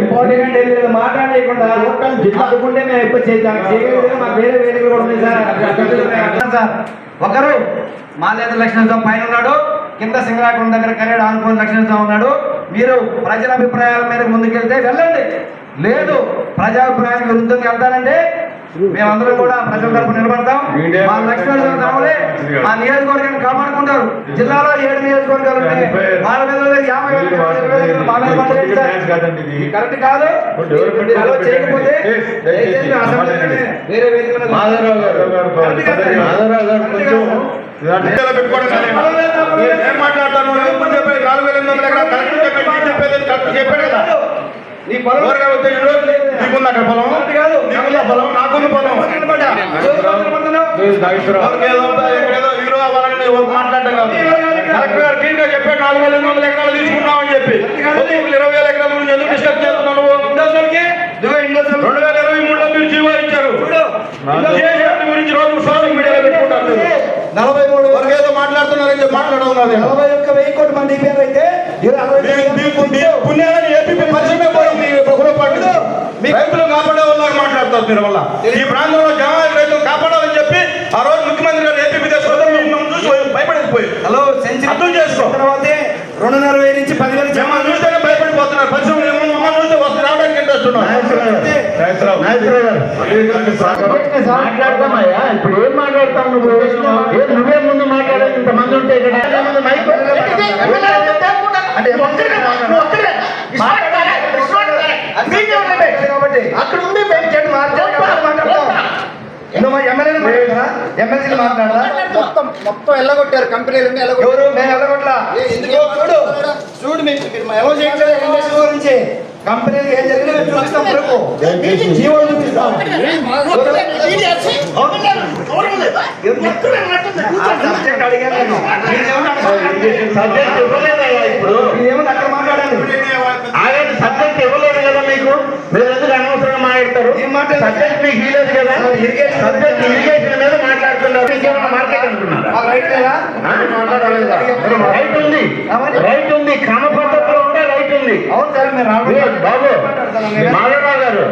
నోటి కంటే మీరు మాట్లాడకుండా అందుకుంటే మేము ఎప్పుడు చేద్దాం. చేయగలిగితే వేరే వేదికలు కూడా ఉన్నాయి సార్. సార్. ఒకరు మాలేత లక్ష్మణ్ పైన ఉన్నాడు. కింద సింగరాకుండ దగ్గర కరేడు ఆనుకోని లక్ష్మణ్ ఉన్నాడు. మీరు ప్రజల అభిప్రాయాల మీద ముందుకెళ్తే వెళ్ళండి. లేదు ప్రజాభిప్రాయానికి విరుద్ధంగా వెళ్తానంటే మేమందరం కూడా ప్రజల తరపు నిలబడతాం. మా లక్ష్మణ్ రావులే. మా నియోజకవర్గాన్ని కాపాడుకుంటారు. జిల్లాలో ఏడు నియోజకవర్గాలు ఉన్నాయి. వాళ్ళ మీద యాభై వేల ఇరవై వేల మా మీద సార్. ఇది. కరెక్ట్ కాదు. చేయకపోతే వేరే వేదిక మాధవరావు గారు. మాధవరావు గారు. కొంచెం ఏం మాట్లాడతాను నాలుగు వేల ఎనిమిది వందల కరెక్ట్ చెప్పేది కరెక్ట్ చెప్పాడు కదా. నీ పొలం అక్కడ పొలం? పొలం? పొలం. అవ్వాలని మాట్లాడటం కాదు. కరెక్ట్ గారు క్లీన్గా చెప్పాడు నాలుగు వేల ఎనిమిది వందల ఎకరాలు తీసుకున్నామని చెప్పి పొద్దున్న ఇరవై వేల ఎకరాల గురించి ఎందుకు డిస్కస్ చేస్తున్నావు నువ్వు ఇండోసోల్కి, ఇదిగో ఇండోసోల్. రెండు వేల ఇరవై మూడులో మీరు జీవో ఇచ్చారు చూడు. చేసేటి గురించి రోజు సోషల్ మీడియాలో పెట్టుకుంటారు మీరు. నలభై మూడు ఏదో మాట్లాడుతున్నారని చెప్పి మాట్లాడవున్నది నలభై ఒక్క వెయ్యి మంది పుణ్యాలని ఏపీ పోయింది రైతులు కాపాడే వాళ్ళకి మాట్లాడతారు మీరు వల్ల ఈ ప్రాంతంలో జనాలు రైతులు కాపాడాలని చెప్పి ఆ రోజు ముఖ్యమంత్రి గారు ఏపీ మాట్లాడతామయ్యా ఇప్పుడు ఏం మాట్లాడతావు నువ్వు ఏ నువ్వే ముందు మాట్లాడాలి ఇంతమంది ఉంటే ఇక్కడ అక్కడ ఎమ్మెల్యేలు మాట్లాడరా ఎమ్మెల్సీలు మాట్లాడరా మొత్తం మొత్తం ఎల్లగొట్టారు కంపెనీలన్నీ ఎల్లగొట్టారు మేము ఇదిగో చూడు చూడు మీరు మా ఎలా చేయట్లేదు గురించి కంపెనీలు ఏం జరిగిందో మేము చూపిస్తాం వరకు జీవో చూపిస్తాం సబ్జెక్ట్ అడిగాను నేను. సబ్జెక్ట్ ఇవ్వలేదయ్యా ఇప్పుడు మీరేమన్నా అక్కడ మాట్లాడండి ఆగండి సబ్జెక్ట్ ఇవ్వలేదు కదా మీకు మీరు ఎందుకు అనవసరంగా మాట్లాడతారు ఏం మాట్లాడారు? సబ్జెక్ట్ మీకు ఇవ్వలేదు కదా ఇరిగేషన్. సబ్జెక్ట్ ఇరిగేషన్ మీద మాట్లాడుతున్నారు ఇంకేమైనా మార్కెట్ అనుకున్నారా మాకు రైట్ ఉంది రైట్ ఉంది క్రమ పద్ధతిలో ఉండే రైట్ ఉంది అవును సార్ మీరు బాబు మాధవరావు గారు